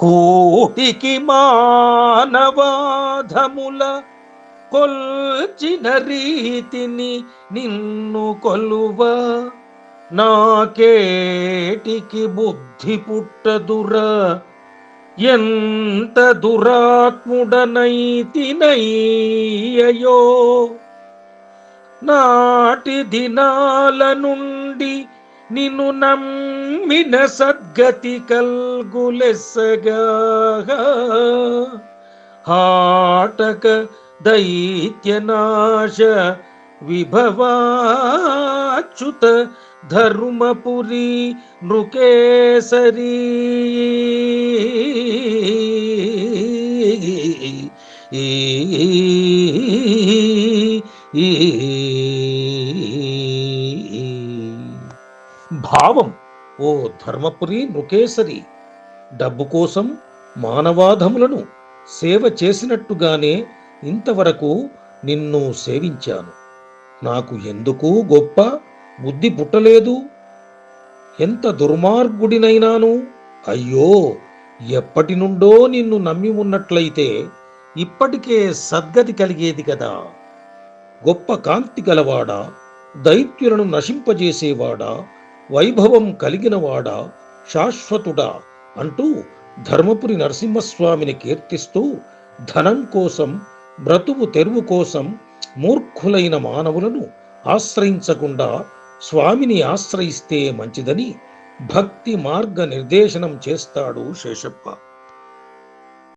కోటికి మానవాధముల కొల్చిన రీతిని నిన్ను కొలువ. నాకేటికి బుద్ధి పుట్టదురా. ఎంత దురాత్ముడనైతినయ్యయో నాటి దినాల నుండి నిన్ను నమ్మిన సద్గతి కల్గులెస్సగా హాటక దైత్యనాశ విభవాచ్యుత ధర్మపురి నృకేసరీ భావం. ఓ ధర్మపురి నృకేసరి డబ్బు కోసం మానవాధములను సేవ చేసినట్టుగానే ఇంతవరకు నిన్ను సేవించాను. నాకు ఎందుకు గొప్ప బుద్ధి పుట్టలేదు? ఎంత దుర్మార్గుడినైనాను? అయ్యో ఎప్పటి నుండో నిన్ను నమ్మి ఉన్నట్లయితే ఇప్పటికే సద్గతి కలిగేది కదా. గొప్ప కాంతి గలవాడా? దైత్యులను నశింపజేసేవాడా? వైభవం కలిగినవాడా శాశ్వతుడా అంటూ ధర్మపురి నరసింహస్వామిని కీర్తిస్తూ ధనం కోసం బ్రతుకు తెరువు కోసం మూర్ఖులైన మానవులను ఆశ్రయించకుండా స్వామిని ఆశ్రయిస్తే మంచిదని భక్తి మార్గ నిర్దేశనం చేస్తాడు శేషప్ప.